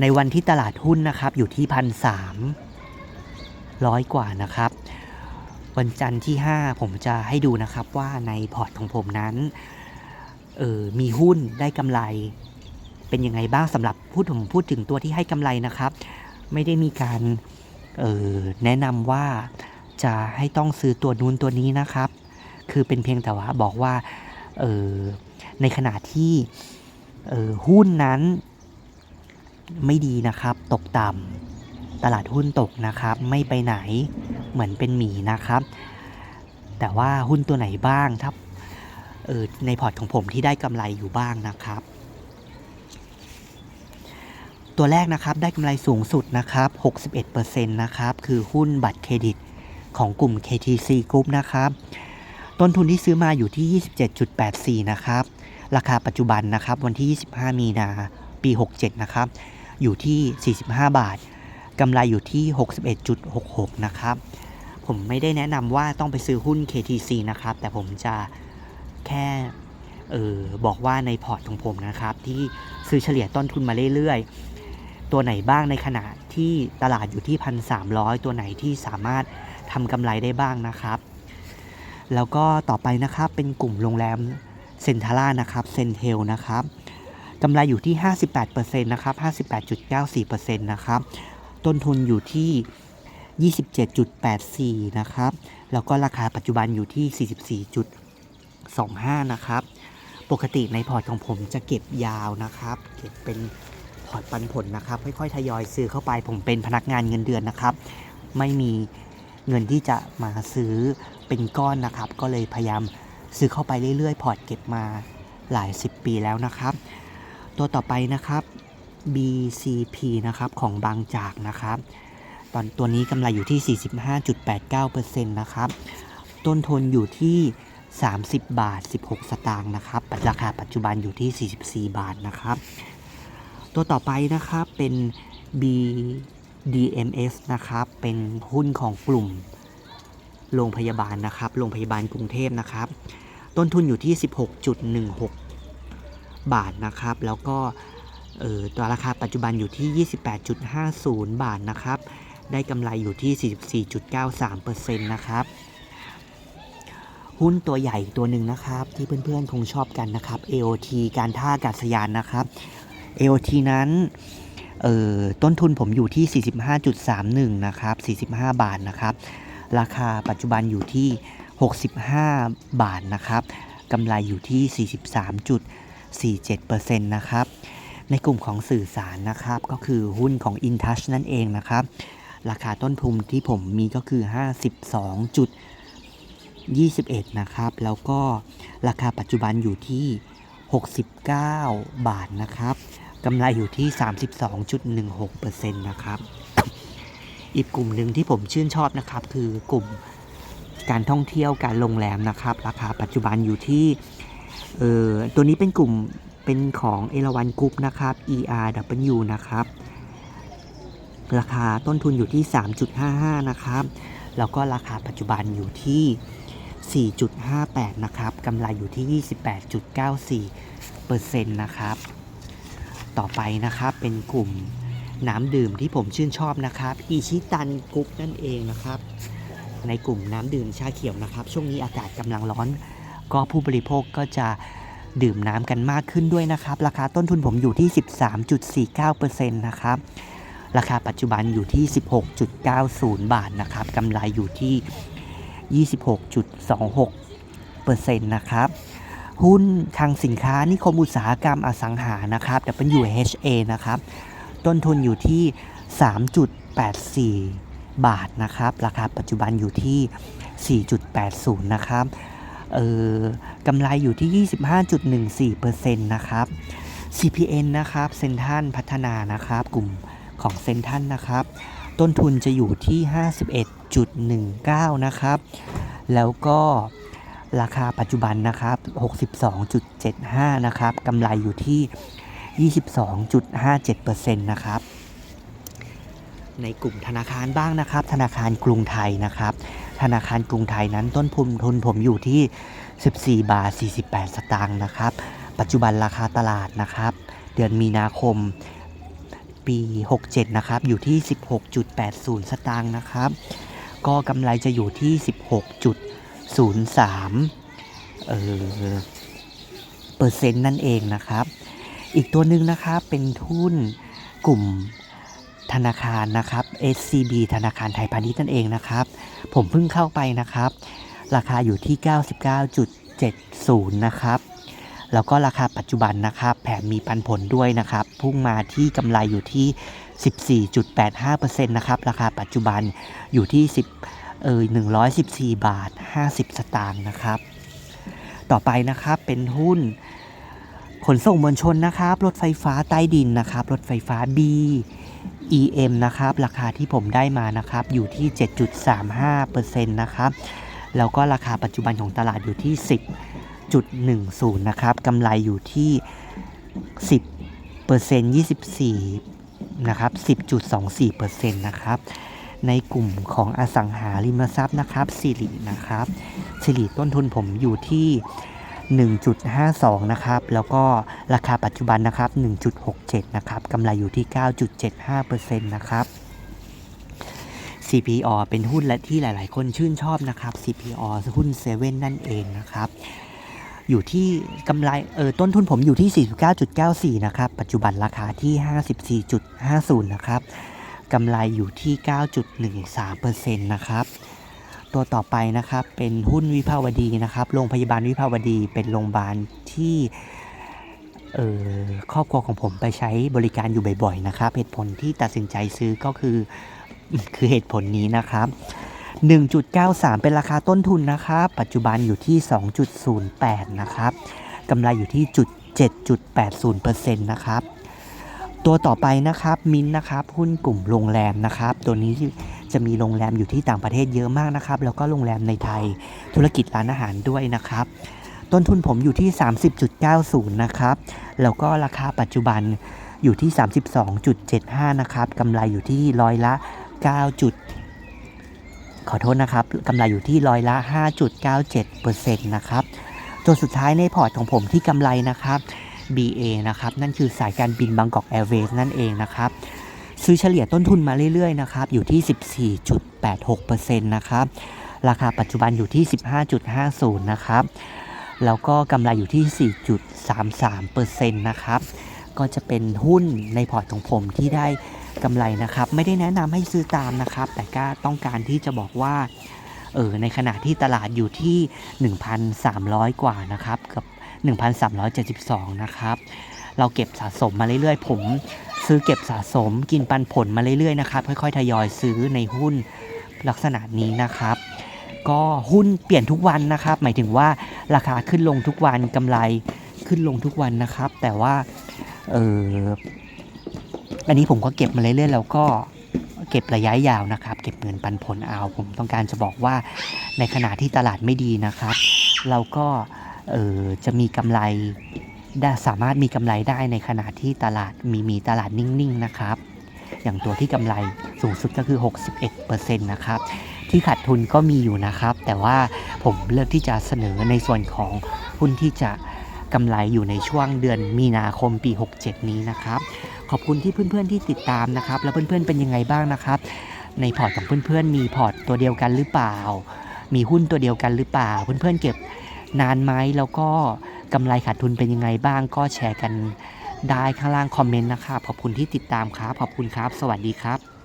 ในวันที่ตลาดหุ้นนะครับอยู่ที่พันสามร้อยกว่านะครับ วันจันทร์ที่ 5 ผมจะให้ดูนะครับว่าในพอร์ตของผมนั้นเออมีหุ้นได้กำไร เป็นยังไงบ้างสำหรับพูดผมพูดถึงตัวที่ให้กำไรนะครับ ไม่ได้มีการเออแนะนำว่าจะให้ต้องซื้อตัวนู้นตัวนี้นะครับ คือเป็นเพียงแต่ว่าบอกว่าเออในขณะที่เออหุ้นนั้น ไม่ดีนะครับ ตกต่ำตลาดหุ้นตกนะครับ ไม่ไปไหนเหมือนเป็นหมีนะครับ แต่ว่าหุ้นตัวไหนบ้างถ้าเออในพอร์ตของผมที่ได้กำไรอยู่บ้างนะครับ ตัวแรกนะครับได้กำไรสูงสุดนะครับ61%นะครับ คือหุ้นบัตรเครดิตของกลุ่ม KTC Group นะครับ ต้นทุนที่ซื้อมาอยู่ที่ 27.84 นะครับ ราคาปัจจุบันนะครับ วันที่ 25 มีนาปี 67 นะครับ อยู่ที่ 45 บาทกำไรอยู่ที่ 61.66 นะครับ ผมไม่ได้แนะนำว่าต้องไปซื้อหุ้น KTC นะครับ แต่ผมจะแค่เออบอกว่าในพอร์ตของผมนะครับ ที่ซื้อเฉลี่ยต้นทุนมาเรื่อยๆ ตัวไหนบ้างในขณะที่ตลาดอยู่ที่ 1,300 ตัวไหนที่สามารถทำกำไรได้บ้างนะครับ แล้วก็ต่อไปนะครับเป็นกลุ่มโรงแรมเซนทาร่านะครับเซนเทลนะครับ กำไรอยู่ที่ 58%นะครับ 58.94%นะครับ ต้นทุนอยู่ที่ 27.84 นะครับ แล้วก็ราคาปัจจุบันอยู่ที่ 44.25 นะครับ ปกติในพอร์ตของผมจะเก็บยาวนะครับ เก็บเป็นพอร์ตปันผลนะครับ ค่อยๆ ทยอยซื้อเข้าไป ผมเป็นพนักงานเงินเดือนนะครับ ไม่มีเงินที่จะมาซื้อเป็นก้อนนะครับ ก็เลยพยายามซื้อเข้าไปเรื่อยๆ พอร์ตเก็บมาหลาย 10 ปีแล้วนะครับ ตัวต่อไปนะครับ BCP นะครับของบางจากนะครับ ตอนตัวนี้กำไรอยู่ที่ 45.89%นะครับ ต้นทุนอยู่ที่ 30 บาท 16 สตางค์นะครับราคาปัจจุบันอยู่ที่ 44 บาทนะครับ ตัวต่อไปนะครับเป็น BDMs นะครับ เป็นหุ้นของกลุ่มโรงพยาบาลนะครับ โรงพยาบาลกรุงเทพนะครับ ต้นทุนอยู่ที่ 16.16 บาทนะครับ แล้วก็เออตัวราคาปัจจุบันอยู่ที่ 28.50 บาทนะครับ ได้กำไรอยู่ที่ 44.93%นะครับ หุ้นตัวใหญ่ตัวหนึ่งนะครับ ที่เพื่อนๆคงชอบกันนะครับ AOT การท่าอากาศยานนะครับ AOT นั้นเออต้นทุนผมอยู่ที่ 45.31 นะครับ 45 บาทนะครับ ราคาปัจจุบันอยู่ที่ 65 บาทนะครับกำไรอยู่ที่ 47%นะครับ ในกลุ่มของสื่อสารนะครับ ก็คือหุ้นของ InTouch นั่นเองนะครับ ราคาต้นทุนที่ผมมีก็คือ 52.21 นะครับ แล้วก็ราคาปัจจุบันอยู่ที่ 69 บาทนะครับกำไรอยู่ที่ 32.16%นะครับอีกกลุ่มหนึ่งที่ผมชื่นชอบนะครับ คือกลุ่มการท่องเที่ยวการโรงแรมนะครับ ราคาปัจจุบันอยู่ที่ เออตัวนี้เป็นกลุ่มเป็นของเอราวันกรุ๊ปนะครับ ERW นะครับ ราคาต้นทุนอยู่ที่ 3.55 นะครับ แล้วก็ราคาปัจจุบันอยู่ที่ 4.58 นะครับกำไรอยู่ที่ 28.94%นะครับ ต่อไปนะครับเป็นกลุ่มน้ำดื่มที่ผมชื่นชอบนะครับอิชิตันกรุ๊ปนั่นเองนะครับ ในกลุ่มน้ำดื่มชาเขียวนะครับ ช่วงนี้อากาศกำลังร้อน ก็ผู้บริโภคก็จะดื่มน้ำกันมากขึ้นด้วยนะครับ ราคาต้นทุนผมอยู่ที่ 13.49%นะครับ ราคาปัจจุบันอยู่ที่ 16.90 บาทนะครับกำไรอยู่ที่ 26.26%นะครับหุ้นทางสินค้านิคมอุตสาหกรรมอสังหานะครับ WHA นะครับ ต้นทุนอยู่ที่ 3.84 บาทนะครับ ราคาปัจจุบันอยู่ที่ 4.80 นะครับ กำไรอยู่ที่ 25.14%นะครับ CPN นะครับเซนทันพัฒนานะครับ กลุ่มของเซนทันนะครับ ต้นทุนจะอยู่ที่ 51.19 นะครับ แล้วก็ราคาปัจจุบันนะครับ 62.75 นะครับกำไรอยู่ที่ 22.57%นะครับ ในกลุ่มธนาคารบ้างนะครับ ธนาคารกรุงไทยนะครับ ธนาคารกรุงไทยนั้นต้นทุนทุนผมอยู่ที่ 14 บาท 48 สตางค์นะครับ ปัจจุบันราคาตลาดนะครับ เดือนมีนาคมปี 67 นะครับ อยู่ที่ 16.80 สตางค์นะครับ ก็กำไรจะอยู่ที่ 16.03เออเปอร์เซ็นต์นั่นเองนะครับ อีกตัวหนึ่งนะครับเป็นทุนกลุ่ม ธนาคารนะครับ SCB ธนาคารไทยพาณิชย์นั่นเองนะครับ ผมเพิ่งเข้าไปนะครับ ราคาอยู่ที่ 99.70 นะครับ แล้วก็ราคาปัจจุบันนะครับแถมมีปันผลด้วยนะครับ พุ่งมาที่กำไรอยู่ที่ 14.85%นะครับ ราคาปัจจุบันอยู่ที่ 10เออ114 บาท 50 สตางค์นะครับ ต่อไปนะครับเป็นหุ้นขนส่งมวลชนนะครับ รถไฟฟ้าใต้ดินนะครับ รถไฟฟ้า B EM นะครับ ราคาที่ผมได้มานะครับ อยู่ที่ 7.35%นะครับ แล้วก็ราคาปัจจุบันของตลาดอยู่ที่ 10.10 นะครับกำไรอยู่ที่ 10เปอร์เซ็นต์24 นะครับ 10.24%นะครับ ในกลุ่มของอสังหาริมทรัพย์นะครับสิรินะครับสิริต้นทุนผมอยู่ที่ 1.52 นะครับ แล้วก็ราคาปัจจุบันนะครับ 1.67 นะครับกำไรอยู่ที่ 9.75%นะครับ CPO เป็นหุ้นและที่หลาย ๆ คนชื่นชอบนะครับ CPO หุ้นเซเว่นนั่นเองนะครับอยู่ที่กำไรเออต้นทุนผมอยู่ที่ 49.94 นะครับ ปัจจุบันราคาที่ 54.50 นะครับกำไรอยู่ที่ 9.13%นะครับ ตัวต่อไปนะครับเป็นหุ้นวิภาวดีนะครับโรงพยาบาลวิภาวดีเป็นโรงพยาบาลที่เอ่อครอบครัวของผมไปใช้บริการอยู่บ่อยๆนะครับ เหตุผลที่ตัดสินใจซื้อก็คือคือเหตุผลนี้นะครับ 1.93 เป็นราคาต้นทุนนะครับ ปัจจุบันอยู่ที่ 2.08 นะครับกำไรอยู่ที่จุด7.80%นะครับ ตัวต่อไปนะครับมินนะครับหุ้นกลุ่มโรงแรมนะครับ ตัวนี้ จะมีโรงแรมอยู่ที่ต่างประเทศเยอะมากนะครับ แล้วก็โรงแรมในไทย ธุรกิจร้านอาหารด้วยนะครับ ต้นทุนผมอยู่ที่ 30.90 นะครับ แล้วก็ราคาปัจจุบันอยู่ที่ 32.75 นะครับกำไรอยู่ที่ร้อยละ 9 จุด ขอโทษนะครับกำไรอยู่ที่ร้อยละ 5.97%นะครับ ตัวสุดท้ายในพอร์ตของผมที่กำไรนะครับ BA นะครับ นั่นคือสายการบินบางกอกแอร์เวย์นั่นเองนะครับ ซื้อเฉลี่ยต้นทุนมาเรื่อยๆนะครับอยู่ที่ 14.86%นะครับราคาปัจจุบันอยู่ที่ 15.50 นะครับ แล้วก็กำไรอยู่ที่ 4.33%นะครับ ก็จะเป็นหุ้นในพอร์ตของผมที่ได้กำไรนะครับ ไม่ได้แนะนำให้ซื้อตามนะครับ แต่ก็ต้องการที่จะบอกว่า เออ ในขณะที่ตลาดอยู่ที่ 1,300 กว่านะครับ กับ 1,372 นะครับ เราเก็บสะสมมาเรื่อยๆ ผม ซื้อเก็บสะสมกินปันผลมาเรื่อยๆนะครับค่อยๆทยอยซื้อในหุ้นลักษณะนี้นะครับ ก็หุ้นเปลี่ยนทุกวันนะครับ หมายถึงว่าราคาขึ้นลงทุกวันกำไรขึ้นลงทุกวันนะครับ แต่ว่าเอออันนี้ผมก็เก็บมาเรื่อยๆแล้วก็เก็บระยะยาวนะครับ เก็บเงินปันผลเอา ผมต้องการจะบอกว่าในขณะที่ตลาดไม่ดีนะครับ เราก็เออจะมีกำไร สามารถมีกำไรได้ในขณะที่ตลาดมีมีตลาดนิ่งๆนะครับ อย่างตัวที่กำไรสูงสุดก็คือ 61%นะครับ ที่ขาดทุนก็มีอยู่นะครับ แต่ว่าผมเลือกที่จะเสนอในส่วนของหุ้นที่จะกำไรอยู่ในช่วงเดือนมีนาคมปี 67 นี้นะครับ ขอบคุณที่เพื่อนๆที่ติดตามนะครับ แล้วเพื่อนๆเป็นยังไงบ้างนะครับ ในพอร์ตของเพื่อนๆ มีพอร์ตตัวเดียวกันหรือเปล่า มีหุ้นตัวเดียวกันหรือเปล่า เพื่อนๆเก็บนานไหมแล้วก็ กำไรขาดทุนเป็นยังไงบ้างก็แชร์กันได้ข้างล่างคอมเมนต์นะครับ ขอบคุณที่ติดตามครับ ขอบคุณครับ สวัสดีครับ